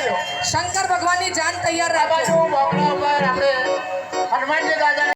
શંકર ભગવાનની જાન તૈયાર રાખજો. આપણે હનુમાનજી દાદા